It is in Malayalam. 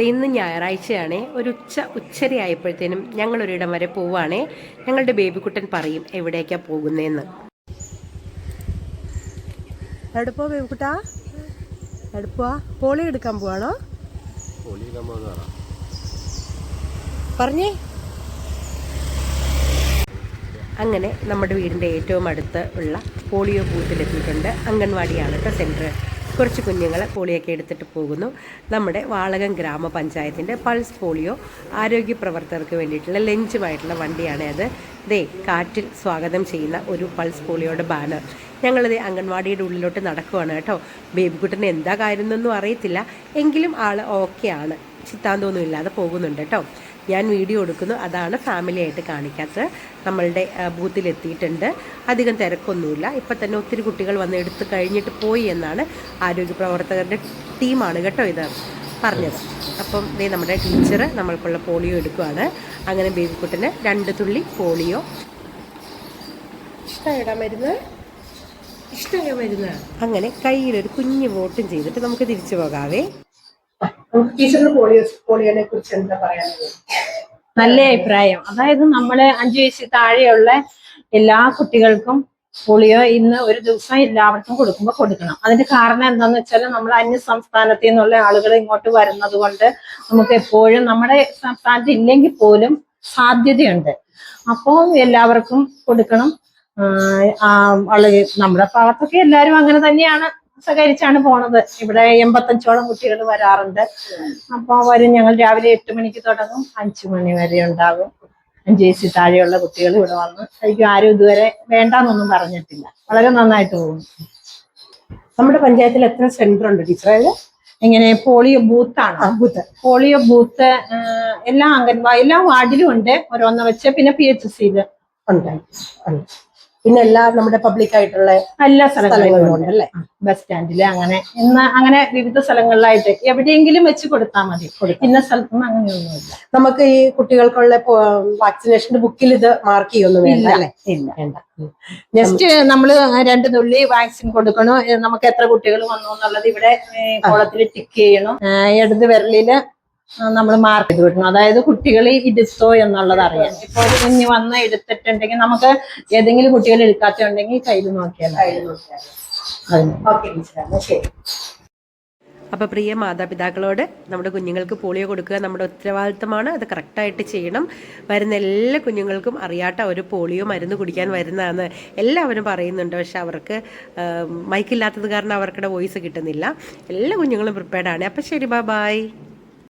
ഇന്ന് ഞായറാഴ്ചയാണ്. ഒരു ഉച്ച ഉച്ചരയായപ്പോഴത്തേനും ഞങ്ങളൊരിടം ഞങ്ങൾ ഒരിടം വരെ പോവാണേ. ഞങ്ങളുടെ ബേബി കുട്ടൻ പറയും എവിടേക്കാണ് പോകുന്നതെന്ന് എവിടെ പോ ബേബിക്കുട്ടാ? എടുപ്പോ പോളി എടുക്കാൻ പോവാണോ? പറഞ്ഞേ. അങ്ങനെ നമ്മുടെ വീടിന്റെ ഏറ്റവും അടുത്ത് ഉള്ള പോളിയോ ബൂത്തിലെത്തിയിട്ടുണ്ട്. അംഗൻവാടിയാണ് കേട്ടോ സെന്റർ കുറച്ച് കുഞ്ഞുങ്ങളെ പോളിയൊക്കെ എടുത്തിട്ട് പോകുന്നു. നമ്മുടെ വാളകം ഗ്രാമപഞ്ചായത്തിന്റെ പൾസ് പോളിയോ ആരോഗ്യ പ്രവർത്തകർക്ക് വേണ്ടിയിട്ടുള്ള ലഞ്ചുമായിട്ടുള്ള വണ്ടിയാണ് അത്. ദേ കാറ്റിൽ സ്വാഗതം ചെയ്യുന്ന ഒരു പൾസ് പോളിയോയുടെ ബാനർ. ഞങ്ങളിത് അംഗൻവാടിയുടെ ഉള്ളിലോട്ട് നടക്കുവാണ് കേട്ടോ. ബേബിക്കുട്ടന് എന്താ കാര്യം എന്നൊന്നും അറിയത്തില്ല. എങ്കിലും ആൾ ഓക്കെയാണ്. ചിത്താന്തമൊന്നും ഇല്ലാതെ പോകുന്നുണ്ട് കേട്ടോ. ഞാൻ വീഡിയോ എടുക്കുന്നു. അതാണ് ഫാമിലി ആയിട്ട് കാണിക്കാത്തത്. നമ്മളുടെ ബൂത്തിലെത്തിയിട്ടുണ്ട്. അധികം തിരക്കൊന്നുമില്ല. ഇപ്പം തന്നെ ഒത്തിരി കുട്ടികൾ വന്ന് എടുത്ത് കഴിഞ്ഞിട്ട് പോയി എന്നാണ് ആരോഗ്യ പ്രവർത്തകരുടെ ടീമാണ് കേട്ടോ ഇത് പറഞ്ഞത്. അപ്പം ദേ നമ്മുടെ ടീച്ചർ നമ്മൾക്കുള്ള പോളിയോ എടുക്കുവാണ്. അങ്ങനെ ബേബിക്കുട്ടന് രണ്ട് തുള്ളി പോളിയോ. ഇഷ്ടമായിടാൻ മരുന്ന്? ഇഷ്ടമായ മരുന്ന്? അങ്ങനെ കയ്യിലൊരു കുഞ്ഞു വോട്ടും ചെയ്തിട്ട് നമുക്ക് തിരിച്ചു പോകാവേ. എന്താ പറയാനുള്ളത്? നല്ല അഭിപ്രായം. അതായത് നമ്മളെ അഞ്ചു വയസ്സിൽ താഴെയുള്ള എല്ലാ കുട്ടികൾക്കും പോളിയോ ഇന്ന് ഒരു ദിവസം എല്ലാവർക്കും കൊടുക്കുമ്പോൾ കൊടുക്കണം. അതിന്റെ കാരണം എന്താന്ന് വെച്ചാൽ നമ്മൾ അന്യ സംസ്ഥാനത്തിൽ നിന്നുള്ള ആളുകൾ ഇങ്ങോട്ട് വരുന്നത് കൊണ്ട് നമുക്ക് എപ്പോഴും നമ്മുടെ സംസ്ഥാനത്ത് ഇല്ലെങ്കിൽ പോലും സാധ്യതയുണ്ട്. അപ്പോൾ എല്ലാവർക്കും കൊടുക്കണം. നമ്മുടെ ഭാഗത്തൊക്കെ എല്ലാവരും അങ്ങനെ തന്നെയാണ്. സഹകരിച്ചാണ് പോണത്. ഇവിടെ എൺപത്തഞ്ചോളം കുട്ടികൾ വരാറുണ്ട്. അപ്പോൾ വരും ഞങ്ങൾ രാവിലെ എട്ട് മണിക്ക് തുടങ്ങും. അഞ്ചു മണി വരെ ഉണ്ടാകും. അഞ്ച് വയസ്സിൽ താഴെയുള്ള കുട്ടികൾ ഇവിടെ വന്ന് ശരിക്കും ആരും ഇതുവരെ വേണ്ടാന്നൊന്നും പറഞ്ഞിട്ടില്ല. വളരെ നന്നായിട്ട് പോകും. നമ്മുടെ പഞ്ചായത്തിൽ എത്ര സെന്റർ ഉണ്ട് ടീച്ചറെ എങ്ങനെ? പോളിയോ ബൂത്താണ്. പോളിയോ ബൂത്ത് എല്ലാ അംഗൻവാടി എല്ലാ വാർഡിലും ഉണ്ട്. ഓരോന്ന് വെച്ച്. പിന്നെ പി എച്ച് ഉണ്ട് ഉണ്ട്. പിന്നെ എല്ലാ നമ്മുടെ പബ്ലിക് ആയിട്ടുള്ള എല്ലാ സ്ഥലങ്ങളിലും ഉണ്ട്. അല്ലേ? ബസ് സ്റ്റാൻഡിൽ അങ്ങനെ ഇന്ന് അങ്ങനെ വിവിധ സ്ഥലങ്ങളിലായിട്ട് എവിടെയെങ്കിലും വെച്ച് കൊടുത്താൽ മതി. ഇന്ന സ്ഥലത്തൊന്നും അങ്ങനെയൊന്നുമില്ല. നമുക്ക് ഈ കുട്ടികൾക്കുള്ള വാക്സിനേഷന്റെ ബുക്കിൽ ഇത് മാർക്ക് ചെയ്യൊന്നും വേണ്ട ഇല്ല, അല്ലേ? ഇല്ല. വേണ്ട. ജസ്റ്റ് നമ്മൾ രണ്ട് തുള്ളി വാക്സിൻ കൊടുക്കണോ. നമുക്ക് എത്ര കുട്ടികൾ വന്നു എന്നുള്ളത് ഇവിടെ കോളത്തിൽ ടിക്ക് ചെയ്യണം. ഇടത് വിരലിൽ നമ്മൾ മാർക്ക് ചെയ്ത് വിടണം. അതായത് കുട്ടികൾ എടുത്തോ എന്നുള്ളത് അറിയാം ഇപ്പൊ ഇനി വന്ന് എടുത്തിട്ടുണ്ടെങ്കിൽ നമുക്ക് ഏതെങ്കിലും കുട്ടികൾ എടുക്കാത്തുണ്ടെങ്കിൽ കയ്യിൽ നോക്കിയാൽ അപ്പോൾ പ്രിയ മാതാപിതാക്കളോട് നമ്മുടെ കുഞ്ഞുങ്ങൾക്ക് പോളിയോ കൊടുക്കുക നമ്മുടെ ഉത്തരവാദിത്തമാണ്. അത് കറക്റ്റായിട്ട് ചെയ്യണം. വരുന്ന എല്ലാ കുഞ്ഞുങ്ങൾക്കും അറിയാട്ട ഒരു പോളിയോ മരുന്ന് കുടിക്കാൻ വരുന്നതാണ് എല്ലാവരും പറയുന്നുണ്ട്. പക്ഷെ അവർക്ക് മൈക്കില്ലാത്തത് കാരണം അവർക്കുടെ വോയിസ് കിട്ടുന്നില്ല. എല്ലാ കുഞ്ഞുങ്ങളും പ്രിപ്പയർഡാണ് ആണ്. അപ്പോൾ ശരി ബാ ബൈ